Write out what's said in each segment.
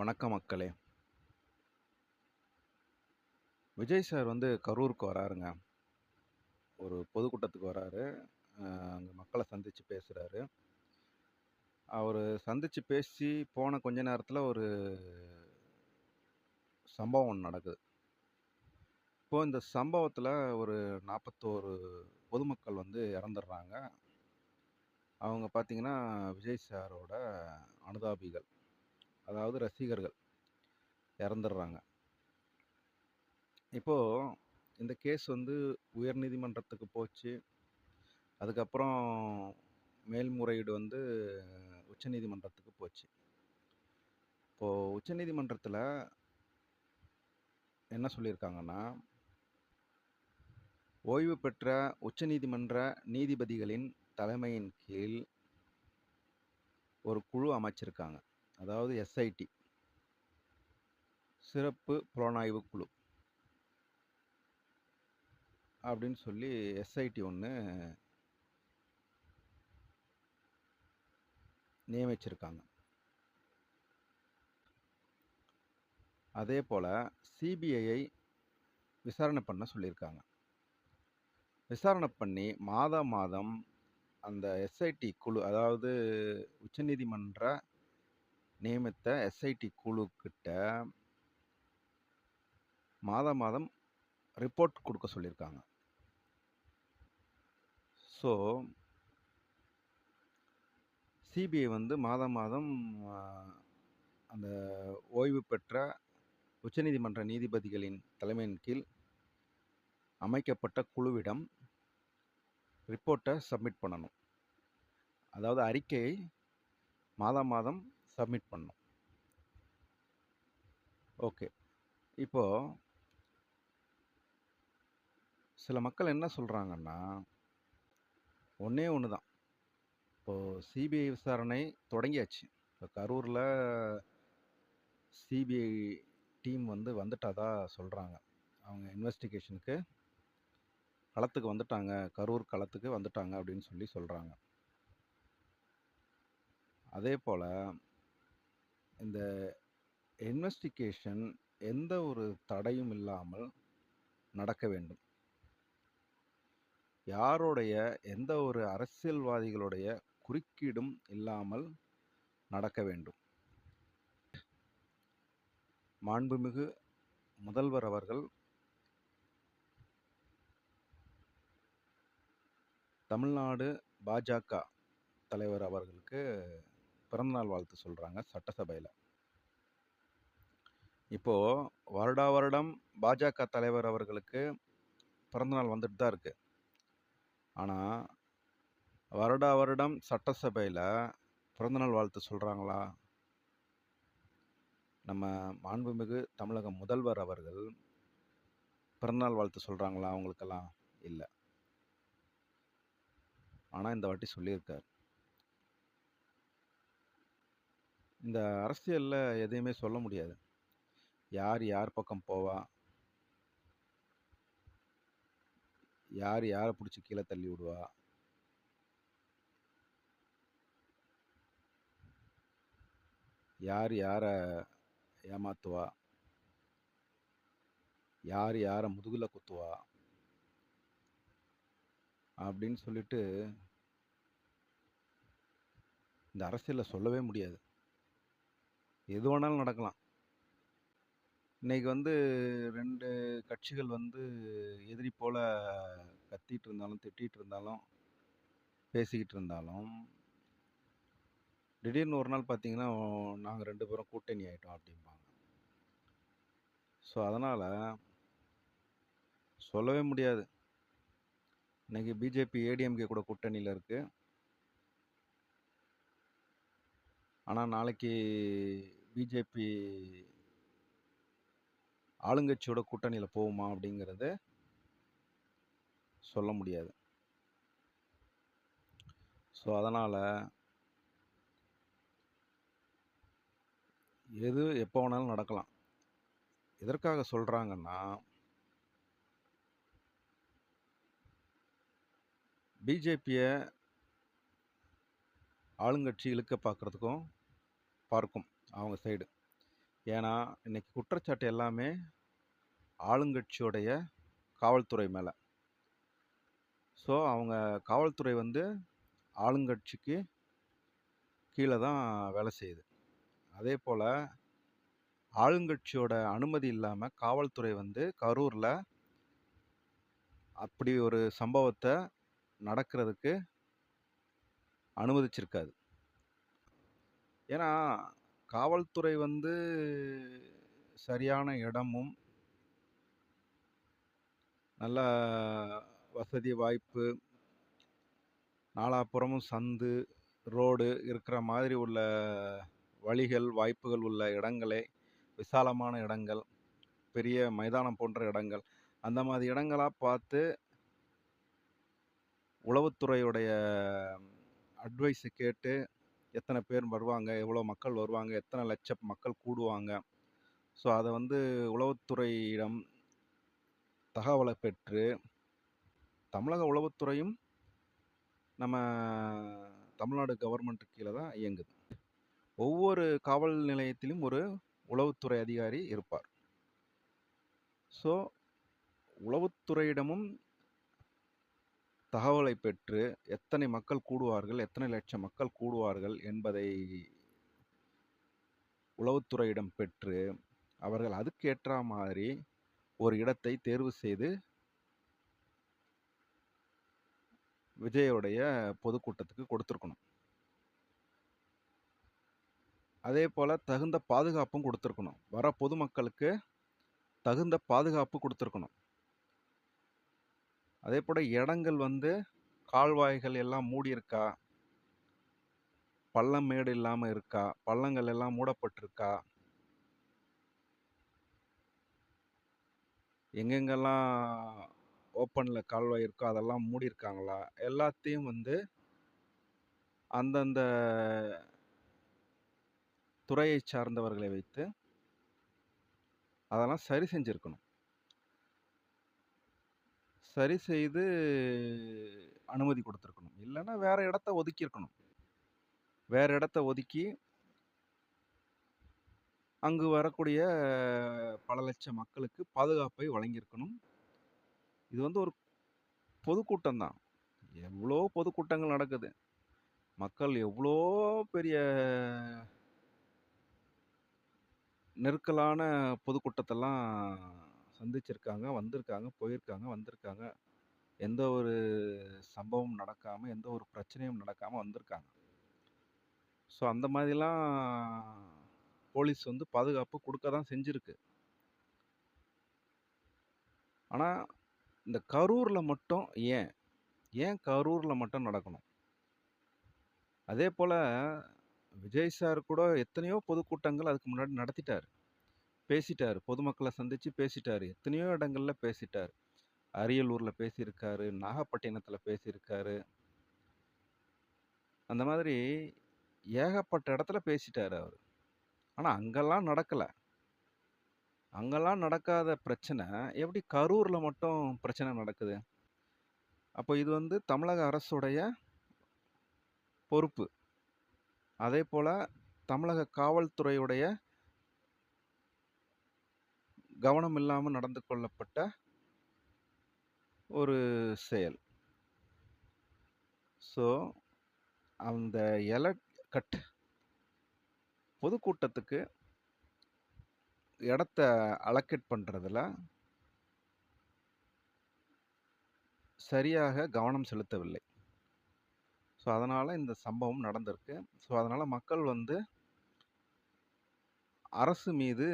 வணக்க மக்களே. விஜய் சார் வந்து கரூருக்கு வராருங்க. ஒரு பொதுக்கூட்டத்துக்கு வராரு. அங்கே மக்களை சந்தித்து பேசுகிறாரு அவர் சந்தித்து பேசி போன கொஞ்ச நேரத்தில் ஒரு சம்பவம் ஒன்று நடக்குது. இப்போது இந்த சம்பவத்தில் ஒரு நாற்பத்தோரு பொதுமக்கள் வந்து இறந்துடுறாங்க. அவங்க பார்த்திங்கன்னா விஜய் சாரோட அனுதாபிகள். அதாவது ரசிகர்கள் இறந்துடுறாங்க. இப்போது இந்த கேஸ் வந்து உயர்நீதிமன்றத்துக்கு போச்சு. அதுக்கப்புறம் மேல்முறையீடு வந்து உச்சநீதிமன்றத்துக்கு போச்சு. இப்போது உச்சநீதிமன்றத்தில் என்ன சொல்லியிருக்காங்கன்னா ஓய்வு பெற்ற உச்சநீதிமன்ற நீதிபதிகளின் தலைமையின் கீழ் ஒரு குழு அமைச்சிருக்காங்க. அதாவது எஸ்ஐடி சிறப்பு புலனாய்வு குழு. அப்படின்னு சொல்லி எஸ்ஐடி ஒன்று நியமிச்சிருக்காங்க. அதே போல் சிபிஐயை விசாரணை பண்ண சொல்லியிருக்காங்க. விசாரணை பண்ணி மாதம் மாதம் அந்த எஸ்ஐடி குழு அதாவது உச்சநீதிமன்ற நியமித்த எஸ்ஐடி குழுக்கிட்ட மாதம் மாதம் ரிப்போர்ட் கொடுக்க சொல்லியிருக்காங்க. ஸோ சிபிஐ வந்து மாதம் மாதம் அந்த ஓய்வு பெற்ற உச்சநீதிமன்ற நீதிபதிகளின் தலைமையின் கீழ் அமைக்கப்பட்ட குழுவிடம் ரிப்போர்ட்டை சப்மிட் பண்ணணும். அதாவது அறிக்கையை மாதம் மாதம் சப்மிட் பண்ணும் ஓகே இப்போது சில மக்கள் என்ன சொல்கிறாங்கன்னா ஒன்றே ஒன்று தான் இப்போது சிபிஐ விசாரணை தொடங்கியாச்சு. இப்போ கரூரில் சிபிஐ டீம் வந்து வந்துட்டாதா சொல்கிறாங்க அவங்க இன்வெஸ்டிகேஷனுக்கு களத்துக்கு வந்துட்டாங்க கரூர் களத்துக்கு வந்துட்டாங்க அப்படின்னு சொல்லி சொல்கிறாங்க அதே போல் இந்த இன்வெஸ்டிகேஷன் எந்த ஒரு தடையும் இல்லாமல் நடக்க வேண்டும். யாருடைய எந்த ஒரு அரசியல்வாதிகளுடைய குறுக்கீடும் இல்லாமல் நடக்க வேண்டும். மாண்புமிகு முதல்வர் அவர்கள் தமிழ்நாடு பாஜக தலைவர் அவர்களுக்கு பிறந்தநாள் வாழ்த்து சொல்கிறாங்க சட்டசபையில். இப்போது வருடா வருடம் பாஜக தலைவர் அவர்களுக்கு பிறந்தநாள் வந்துட்டு தான் இருக்குது ஆனால் வருடா வருடம் சட்டசபையில் பிறந்தநாள் வாழ்த்து சொல்கிறாங்களா நம்ம மாண்புமிகு தமிழக முதல்வர் அவர்கள் பிறந்தநாள் வாழ்த்து சொல்கிறாங்களா அவங்களுக்கெல்லாம் இல்லை. ஆனால் இந்த வாட்டி சொல்லியிருக்கார். இந்த அரசியலில் எதையுமே சொல்ல முடியாது. யார் யார் பக்கம் போவா? யார் யாரை பிடிச்சி கீழே தள்ளி விடுவா? யார் யாரை ஏமாத்துவா? யார் யாரை முதுகில் குத்துவா? அப்படின்னு சொல்லிட்டு இந்த அரசியலில் சொல்லவே முடியாது. எது வேணாலும் நடக்கலாம். இன்றைக்கி வந்து ரெண்டு கட்சிகள் வந்து எதிரி போல் கத்திட்டு இருந்தாலும் திட்டிகிட்டு இருந்தாலும் பேசிக்கிட்டு இருந்தாலும் திடீர்னு ஒரு நாள் பார்த்தீங்கன்னா நாங்கள் ரெண்டு பேரும் கூட்டணி ஆகிட்டோம் அப்படிம்பாங்க. ஸோ அதனால் சொல்லவே முடியாது. இன்றைக்கி பிஜேபி ஏடிஎம்கே கூட கூட்டணியில் இருக்குது ஆனால் நாளைக்கு பிஜேபி ஆளுங்கட்சியோட கூட்டணியில் போகுமா அப்படிங்கிறத சொல்ல முடியாது. ஸோ அதனால் எது எப்போ வேணாலும் நடக்கலாம். எதற்காக சொல்கிறாங்கன்னா பிஜேபியை ஆளுங்கட்சி இழுக்க பார்க்குறதுக்கும் பார்க்கும். அவங்க சைடு ஏன்னா, இன்னைக்கு குற்றச்சாட்டு எல்லாமே ஆளுங்கட்சியுடைய காவல்துறை மேலே ஸோ, அவங்க காவல்துறை வந்து ஆளுங்கட்சிக்கு கீழே தான் வேலை செய்யுது. அதே போல் ஆளுங்கட்சியோட அனுமதி இல்லாமல் காவல்துறை வந்து கரூரில் அப்படி ஒரு சம்பவத்தை நடக்கிறதுக்கு அனுமதிச்சிருக்காது. ஏன்னா, காவல்துறை வந்து சரியான இடமும் நல்ல வசதி, வாய்ப்பு நாலாப்புறமும் சந்து, ரோடு இருக்கிற மாதிரி உள்ள வழிகள், வாய்ப்புகள் உள்ள இடங்களே விசாலமான இடங்கள், பெரிய மைதானம் போன்ற இடங்கள், அந்த மாதிரி இடங்களாக பார்த்து உளவுத்துறையுடைய அட்வைஸ கேட்டு எத்தனை பேர் வருவாங்க, எவ்வளோ மக்கள் வருவாங்க, எத்தனை லட்ச மக்கள் கூடுவாங்க. ஸோ, அதை வந்து உளவுத்துறையிடம் தகவலை பெற்று, தமிழக உளவுத்துறையும் நம்ம தமிழ்நாடு கவர்மெண்ட் கீழே தான் இயங்குது. ஒவ்வொரு காவல் நிலையத்திலும் ஒரு உளவுத்துறை அதிகாரி இருப்பார். ஸோ, உளவுத்துறையிடமும் தகவலை பெற்று, எத்தனை மக்கள் கூடுவார்கள், எத்தனை லட்சம் மக்கள் கூடுவார்கள் என்பதை உளவுத்துறையிடம் பெற்று, அவர்கள் அதுக்கு மாதிரி ஒரு இடத்தை தேர்வு செய்து விஜயோடைய பொதுக்கூட்டத்துக்கு கொடுத்துருக்கணும். அதே போல் தகுந்த பாதுகாப்பும் கொடுத்துருக்கணும். வர பொதுமக்களுக்கு தகுந்த பாதுகாப்பு கொடுத்துருக்கணும். அதே போல் இடங்கள் வந்து கால்வாய்கள் எல்லாம் மூடியிருக்கா? பள்ளம், மேடு இல்லாமல் இருக்கா? பள்ளங்கள் எல்லாம் மூடப்பட்டிருக்கா? எங்கெங்கெல்லாம் ஓப்பனில் கால்வாய் இருக்கோ, அதெல்லாம் மூடியிருக்காங்களா? எல்லாத்தையும் வந்து அந்தந்த துறையை சார்ந்தவர்களை வைத்து அதெல்லாம் சரி செஞ்சிருக்கணும். சரி செய்து அனுமதி கொடுத்துருக்கணும் இல்லைன்னா வேறு இடத்த ஒதுக்கியிருக்கணும். வேற இடத்த ஒதுக்கி அங்கு வரக்கூடிய பல லட்சம் மக்களுக்கு பாதுகாப்பை வழங்கியிருக்கணும். இது வந்து ஒரு பொதுக்கூட்டம் தான். எவ்வளோ பொதுக்கூட்டங்கள் நடக்குது. மக்கள் எவ்வளோ பெரிய நெருக்கலான பொதுக்கூட்டத்தெல்லாம் சந்திச்சிருக்காங்க, வந்திருக்காங்க, போயிருக்காங்க, வந்திருக்காங்க. எந்த ஒரு சம்பவம் நடக்காமல் எந்த ஒரு பிரச்சனையும் நடக்காமல் வந்திருக்காங்க. ஸோ, அந்த மாதிரிலாம் போலீஸ் வந்து பாதுகாப்பு கொடுக்க தான் செஞ்சுருக்கு ஆனால் இந்த கரூரில் மட்டும் ஏன்? ஏன் கரூரில் மட்டும் நடக்கணும்? அதே போல் விஜய் சார் கூட எத்தனையோ பொதுக்கூட்டங்கள் அதுக்கு முன்னாடி நடத்திட்டார் பேசிட்டார் பொதுமக்களை சந்தித்து பேசிட்டார் எத்தனையோ இடங்களில் பேசிட்டார் அரியலூரில் பேசியிருக்காரு. நாகப்பட்டினத்தில் பேசியிருக்காரு. அந்த மாதிரி ஏகப்பட்ட இடத்துல பேசிட்டார் அவர் ஆனால் அங்கெல்லாம் நடக்கலை அங்கெல்லாம் நடக்காத பிரச்சனை, எப்படி கரூரில் மட்டும் பிரச்சனை நடக்குது? அப்போ இது வந்து தமிழக அரசுடைய பொறுப்பு. அதே போல் தமிழக காவல்துறையுடைய கவனம் இல்லாமல் நடந்து கொள்ளப்பட்ட ஒரு செயல். ஸோ, அந்த எலக்ட் பொதுக்கூட்டத்துக்கு இடத்த அலக்கேட் பண்ணுறதில் சரியாக கவனம் செலுத்தவில்லை. ஸோ, அதனால் இந்த சம்பவம் நடந்திருக்கு. ஸோ, அதனால் மக்கள் வந்து அரசு மீது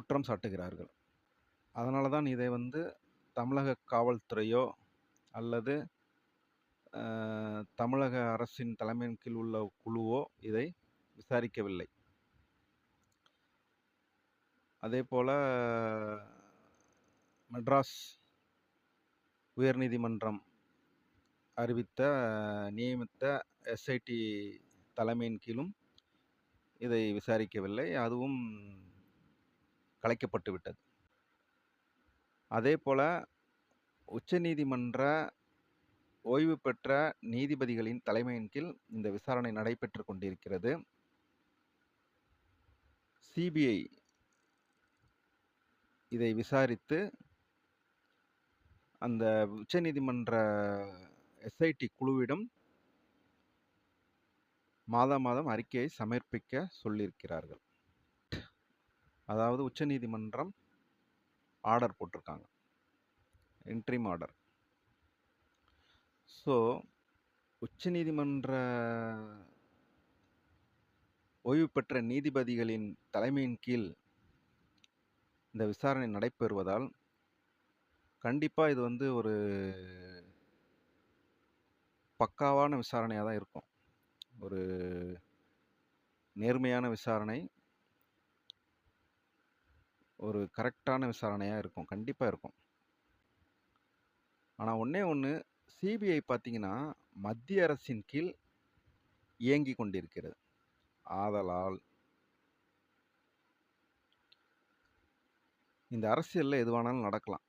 குற்றம் சாட்டுகிறார்கள். அதனால தான் இதை வந்து தமிழக காவல்துறையோ அல்லது தமிழக அரசின் தலைமையின் கீழ் உள்ள குழுவோ இதை விசாரிக்கவில்லை. அதே போல் மெட்ராஸ் உயர்நீதிமன்றம் அறிவித்த நியமித்த எஸ்ஐடி தலைமையின் கீழும் இதை விசாரிக்கவில்லை. அதுவும் கலைக்கப்பட்டு விட்டது. அதேபோல உச்சநீதிமன்ற ஓய்வு பெற்ற நீதிபதிகளின் தலைமையின் கீழ் இந்த விசாரணை நடைபெற்று கொண்டிருக்கிறது. சிபிஐ இதை விசாரித்து அந்த உச்சநீதிமன்ற எஸ்ஐடி குழுவிடம் மாதா மாதம் அறிக்கையை சமர்ப்பிக்க சொல்லியிருக்கிறார்கள். அதாவது உச்சநீதிமன்றம் ஆர்டர் போட்டிருக்காங்க. Interim order. ஸோ, உச்சநீதிமன்ற ஓய்வு பெற்ற நீதிபதிகளின் தலைமையின் கீழ் இந்த விசாரணை நடைபெறுவதால், கண்டிப்பாக இது வந்து ஒரு பக்காவான விசாரணையாக தான் இருக்கும். ஒரு நேர்மையான விசாரணை. ஒரு கரெக்டான விசாரணையாக இருக்கும். கண்டிப்பாக இருக்கும். ஆனால் ஒன்றே ஒன்று சிபிஐ பார்த்தீங்கன்னா, மத்திய அரசின் கீழ் இயங்கி கொண்டிருக்கிறது. ஆதலால் இந்த அரசியலில் எது வேணாலும் நடக்கலாம்.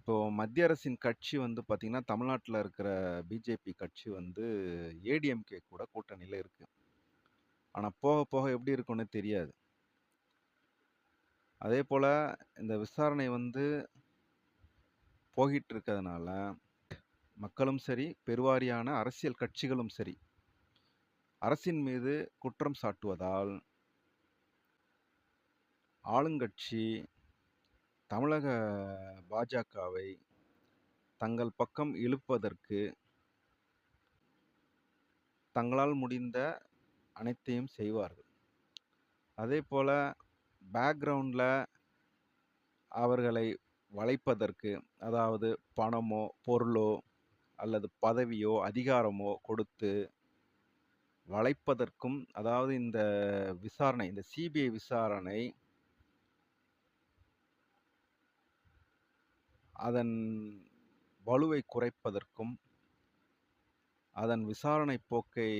இப்போது மத்திய அரசின் கட்சி வந்து பார்த்திங்கன்னா தமிழ்நாட்டில் இருக்கிற பிஜேபி கட்சி வந்து ஏடிஎம்கே கூட கூட்டணியில் இருக்குது ஆனால் போக போக எப்படி இருக்கும்னு தெரியாது. அதே போல் இந்த விசாரணை வந்து போகிட்டு இருக்கிறதுனால, மக்களும் சரி, பெருவாரியான அரசியல் கட்சிகளும் சரி, அரசின் மீது குற்றம் சாட்டுவதால் ஆளுங்கட்சி தமிழக பாஜகவை தங்கள் பக்கம் இழுப்பதற்கு தங்களால் முடிந்த அனைத்தையும் செய்வார்கள். அதே போல் பேக்ரவுண்டில் அவர்களை வளைப்பதற்கு, அதாவது பணமோ, பொருளோ அல்லது பதவியோ, அதிகாரமோ கொடுத்து வளைப்பதற்கும், அதாவது இந்த விசாரணை, இந்த சிபிஐ விசாரணை அதன் வலுவை குறைப்பதற்கும், அதன் விசாரணை போக்கை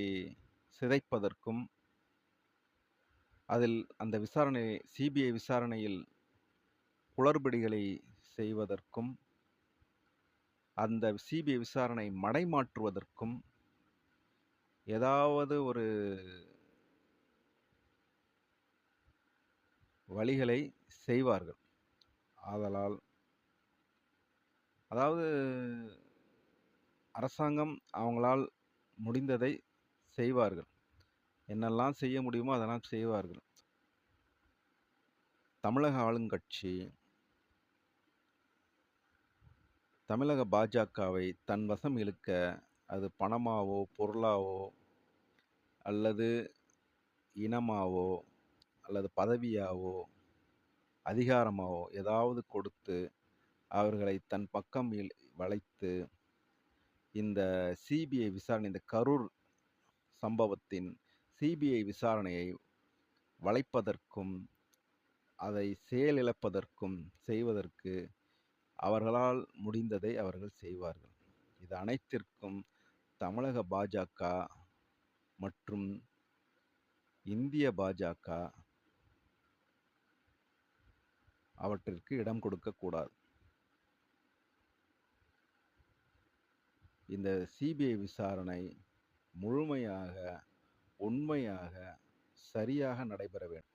சிதைப்பதற்கும், அதில் அந்த விசாரணை சிபிஐ விசாரணையில் குளறுபடிகளை செய்வதற்கும், அந்த சிபிஐ விசாரணை மடைமாற்றுவதற்கும் ஏதாவது ஒரு வழிகளை செய்வார்கள். ஆதலால் அதாவது அரசாங்கம் அவங்களால் முடிந்ததை செய்வார்கள். என்னெல்லாம் செய்ய முடியுமோ அதெல்லாம் செய்வார்கள். தமிழக ஆளுங்கட்சி தமிழக பாஜகவை தன் வசம் இழுக்க, அது பணமாவோ, பொருளாவோ அல்லது இனமாவோ, அல்லது பதவியாவோ, அதிகாரமாவோ ஏதாவது கொடுத்து, அவர்களை தன் பக்கம் வளைத்து, இந்த சிபிஐ விசாரணை இந்த கரூர் சம்பவத்தின் சிபிஐ விசாரணையை வளைப்பதற்கும், அதை செயலிழப்பதற்கும் செய்வதற்கு அவர்களால் முடிந்ததை அவர்கள் செய்வார்கள். இது அனைத்திற்கும் தமிழக பாஜக மற்றும் இந்திய பாஜக அவற்றிற்கு இடம் கொடுக்கக்கூடாது. இந்த சிபிஐ விசாரணை முழுமையாக, உண்மையாக, சரியாக நடைபெற வேண்டும்.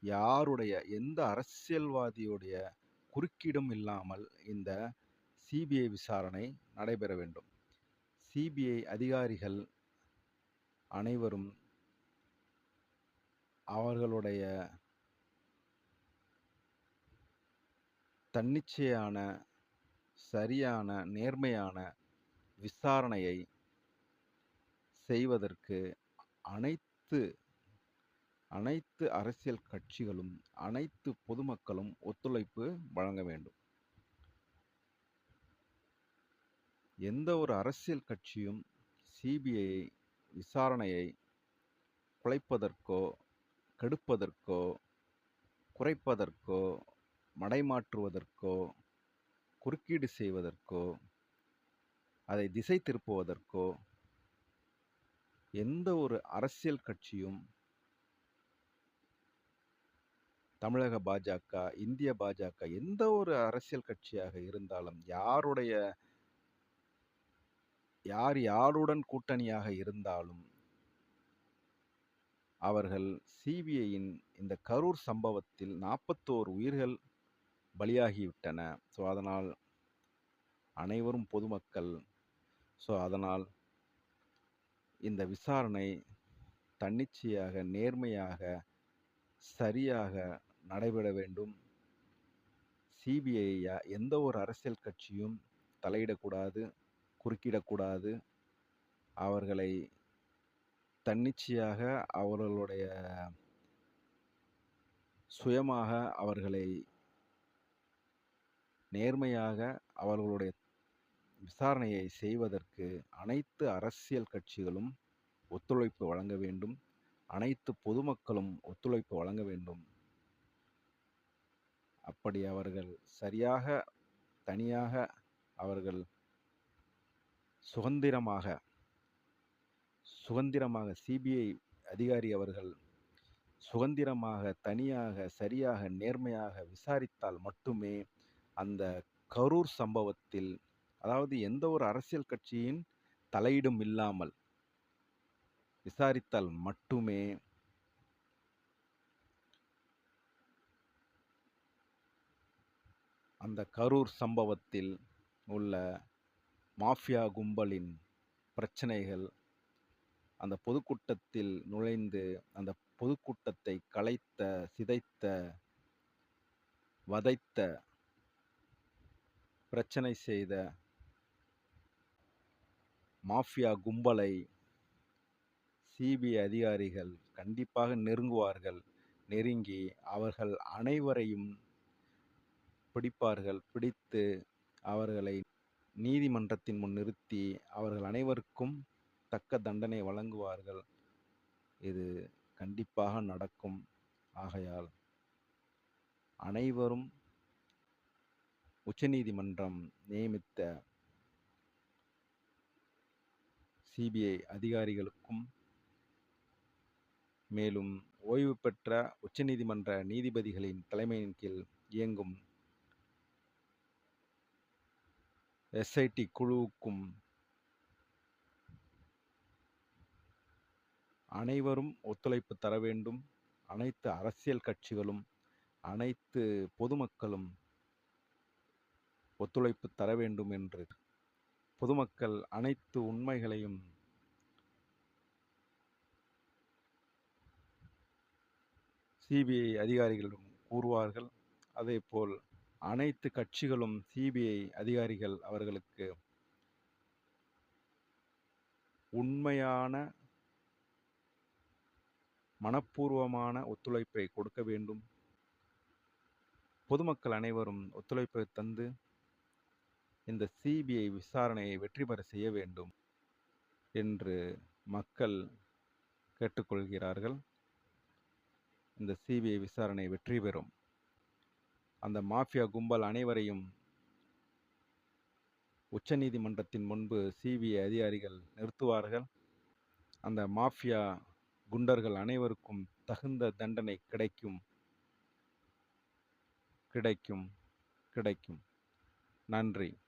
யாருடைய எந்த அரசியல்வாதியுடைய குறுக்கீடும் இல்லாமல் இந்த சிபிஐ விசாரணை நடைபெற வேண்டும். சிபிஐ அதிகாரிகள் அனைவரும் அவர்களுடைய தன்னிச்சையான, சரியான, நேர்மையான விசாரணையை செய்வதற்கு அனைத்து அனைத்து அரசியல் கட்சிகளும், அனைத்து பொதுமக்களும் ஒத்துழைப்பு வழங்க வேண்டும். எந்த ஒரு அரசியல் கட்சியும் சிபிஐ விசாரணையை குலைப்பதற்கோ, கெடுப்பதற்கோ, குறைப்பதற்கோ, மடைமாற்றுவதற்கோ, குறுக்கீடு செய்வதற்கோ, அதை திசை திருப்புவதற்கோ எந்த ஒரு அரசியல் கட்சியும் தமிழக பாஜக, இந்திய பாஜக எந்த ஒரு அரசியல் கட்சியாக இருந்தாலும், யாருடைய யார் யாருடன் கூட்டணியாக இருந்தாலும் அவர்கள் சிபிஐயின் இந்த கரூர் சம்பவத்தில் நாற்பத்தோரு உயிர்கள் பலியாகிவிட்டன. ஸோ அதனால் அனைவரும் பொதுமக்கள். ஸோ அதனால் இந்த விசாரணை தன்னிச்சையாக நேர்மையாக சரியாக நடைபெற வேண்டும். சிபிஐ எந்த ஒரு அரசியல் கட்சியும் தலையிடக்கூடாது குறுக்கிடக்கூடாது. அவர்களை தன்னிச்சையாக அவர்களுடைய சுயமாக அவர்களை நேர்மையாக அவர்களுடைய விசாரணையை செய்வதற்கு அனைத்து அரசியல் கட்சிகளும் ஒத்துழைப்பு வழங்க வேண்டும். அனைத்து பொதுமக்களும் ஒத்துழைப்பு வழங்க வேண்டும். அப்படி அவர்கள் சரியாக தனியாக அவர்கள் சுதந்திரமாக சுதந்திரமாக சிபிஐ அதிகாரி அவர்கள் சுதந்திரமாக தனியாக சரியாக நேர்மையாக விசாரித்தால் மட்டுமே அந்த கரூர் சம்பவத்தில் அதாவது எந்த ஒரு அரசியல் கட்சியின் தலையீடும் இல்லாமல் விசாரித்தால் மட்டுமே அந்த கரூர் சம்பவத்தில் உள்ள மாஃபியா கும்பலின் பிரச்சனைகள் அந்த பொதுக்கூட்டத்தில் நுழைந்து அந்த பொதுக்கூட்டத்தை கலைத்த சிதைத்த வதைத்த பிரச்சனை செய்த மாஃபியா கும்பலை சிபிஐ அதிகாரிகள் கண்டிப்பாக நெருங்குவார்கள். நெருங்கி அவர்கள் அனைவரையும் பிடிப்பார்கள். பிடித்து அவர்களை நீதிமன்றத்தின் முன் நிறுத்தி அவர்கள் அனைவருக்கும் தக்க தண்டனை வழங்குவார்கள். இது கண்டிப்பாக நடக்கும். ஆகையால் அனைவரும் உச்சநீதிமன்றம் நியமித்த சிபிஐ அதிகாரிகளுக்கும் மேலும் ஓய்வு பெற்ற உச்சநீதிமன்ற நீதிபதிகளின் தலைமையின் கீழ் இயங்கும் எஸ்ஐடி குழுவுக்கும் அனைவரும் ஒத்துழைப்பு தர வேண்டும். அனைத்து அரசியல் கட்சிகளும் அனைத்து பொதுமக்களும் ஒத்துழைப்பு தர வேண்டும் என்று பொதுமக்கள் அனைத்து உண்மைகளையும் சிபிஐ அதிகாரிகளிடம் கூறுவார்கள். அதேபோல் அனைத்து கட்சிகளும் சிபிஐ அதிகாரிகள் அவர்களுக்கு உண்மையான மனப்பூர்வமான ஒத்துழைப்பை கொடுக்க வேண்டும். பொதுமக்கள் அனைவரும் ஒத்துழைப்பை தந்து இந்த சிபிஐ விசாரணையை வெற்றி பெற செய்ய வேண்டும் என்று மக்கள் கேட்டுக்கொள்கிறார்கள். இந்த சிபிஐ விசாரணை வெற்றி பெறும். அந்த மாஃபியா கும்பல் அனைவரையும் உச்சநீதிமன்றத்தின் முன்பு சிபிஐ அதிகாரிகள் நிறுத்துவார்கள். அந்த மாஃபியா குண்டர்கள் அனைவருக்கும் தகுந்த தண்டனை கிடைக்கும். கிடைக்கும். கிடைக்கும். நன்றி.